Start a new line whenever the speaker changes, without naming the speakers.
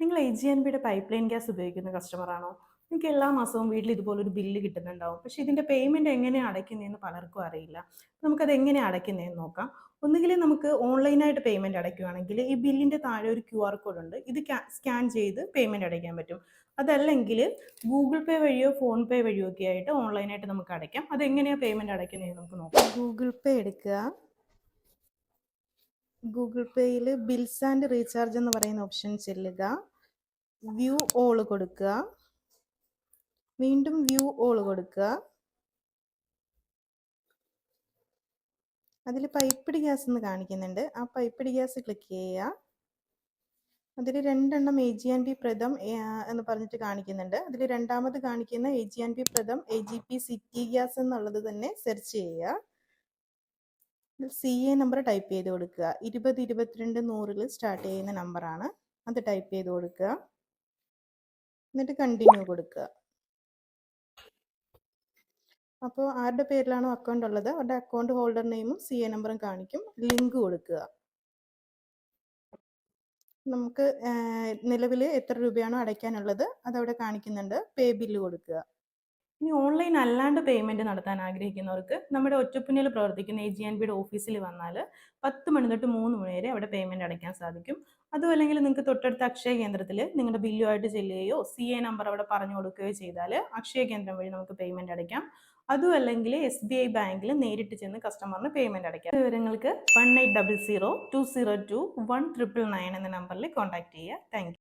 നിങ്ങൾ A G N ബിയുടെ pipeline gas ഉപയോഗിക്കുന്ന കസ്റ്റമറാണോ നിങ്ങൾക്ക് എല്ലാ മാസവും വീട്ടിൽ ഇതുപോലൊരു ബില്ല് കിട്ടുന്നുണ്ടാവും. പക്ഷേ ഇതിന്റെ പേയ്മെന്റ് എങ്ങനെയാണ് അടയ്ക്കുന്നതെന്ന് പലർക്കും അറിയില്ല. നമുക്കത് എങ്ങനെ അടയ്ക്കുന്നതെന്ന് നോക്കാം. ഒന്നുകിൽ നമുക്ക് ഓൺലൈനായിട്ട് പേയ്മെന്റ് അടയ്ക്കുകയാണെങ്കിൽ ഈ ബില്ലിന്റെ താഴെ ഒരു ക്യു ആർ കോഡ് ഉണ്ട്. ഇത് സ്കാൻ ചെയ്ത് പേയ്മെന്റ് അടയ്ക്കാൻ പറ്റും. അതല്ലെങ്കിൽ ഗൂഗിൾ പേ വഴിയോ ഫോൺ പേ വഴിയോ ഒക്കെ ആയിട്ട് ഓൺലൈനായിട്ട് നമുക്ക് അടയ്ക്കാം. അതെങ്ങനെയാണ് പേയ്മെന്റ് അടയ്ക്കുന്നതെന്ന് നമുക്ക് നോക്കാം. ഗൂഗിൾ പേ എടുക്കുക. ഗൂഗിൾ പേയിൽ ബിൽസ് ആൻഡ് റീചാർജ് എന്ന് പറയുന്ന ഓപ്ഷൻ ചെല്ലുക. വ്യൂ ഓൾ കൊടുക്കുക. വീണ്ടും വ്യൂ ഓൾ കൊടുക്കുക. അതിൽ പൈപ്പിടി ഗ്യാസ് എന്ന് കാണിക്കുന്നുണ്ട്. ആ പൈപ്പിടി ഗ്യാസ് ക്ലിക്ക് ചെയ്യുക. അതിൽ രണ്ടെണ്ണം A G and B Pratham എന്ന് പറഞ്ഞിട്ട് കാണിക്കുന്നുണ്ട്. അതിൽ രണ്ടാമത് കാണിക്കുന്ന A G and B Pratham A G P city gas എന്നുള്ളത് തന്നെ സെർച്ച് ചെയ്യുക. സി എ നമ്പർ ടൈപ്പ് ചെയ്ത് കൊടുക്കുക. ഇരുപത് ഇരുപത്തിരണ്ട് നൂറിൽ സ്റ്റാർട്ട് ചെയ്യുന്ന നമ്പറാണ് അത് ടൈപ്പ് ചെയ്ത് കൊടുക്കുക. എന്നിട്ട് കണ്ടിന്യൂ കൊടുക്കുക. അപ്പോൾ ആരുടെ പേരിലാണോ അക്കൗണ്ട് ഉള്ളത്? അവരുടെ അക്കൗണ്ട് ഹോൾഡർ നെയിമും സി എ നമ്പറും കാണിക്കും. ലിങ്ക് കൊടുക്കുക. നമുക്ക് നിലവിൽ എത്ര രൂപയാണോ അടയ്ക്കാനുള്ളത്? അതവിടെ കാണിക്കുന്നുണ്ട്. പേ ബില്ല് കൊടുക്കുക. ഇനി ഓൺലൈൻ അല്ലാണ്ട് പേയ്മെന്റ് നടത്താൻ ആഗ്രഹിക്കുന്നവർക്ക് നമ്മുടെ ഒറ്റപ്പുന്നിൽ പ്രവർത്തിക്കുന്ന എ ജി എൻ ബിയുടെ ഓഫീസിൽ വന്നാൽ പത്ത് മണി തൊട്ട് മൂന്ന് മണി വരെ അവിടെ പേയ്മെന്റ് അടയ്ക്കാൻ സാധിക്കും. അതും അല്ലെങ്കിൽ നിങ്ങൾക്ക് തൊട്ടടുത്ത അക്ഷയ കേന്ദ്രത്തിൽ നിങ്ങളുടെ ബില്ലുമായിട്ട് ചെല്ലുകയോ സി എ നമ്പർ അവിടെ പറഞ്ഞു കൊടുക്കുകയോ ചെയ്താൽ അക്ഷയ കേന്ദ്രം വഴി നമുക്ക് പേയ്മെന്റ് അടയ്ക്കാം. അതും അല്ലെങ്കിൽ എസ് ബി ഐ ബാങ്കിൽ നേരിട്ട് ചെന്ന് കസ്റ്റമറിന് പേയ്മെന്റ് അടയ്ക്കാം. വിവരങ്ങൾക്ക് one eight double zero two zero two one triple nine എന്ന നമ്പറിൽ കോൺടാക്ട് ചെയ്യുക. താങ്ക്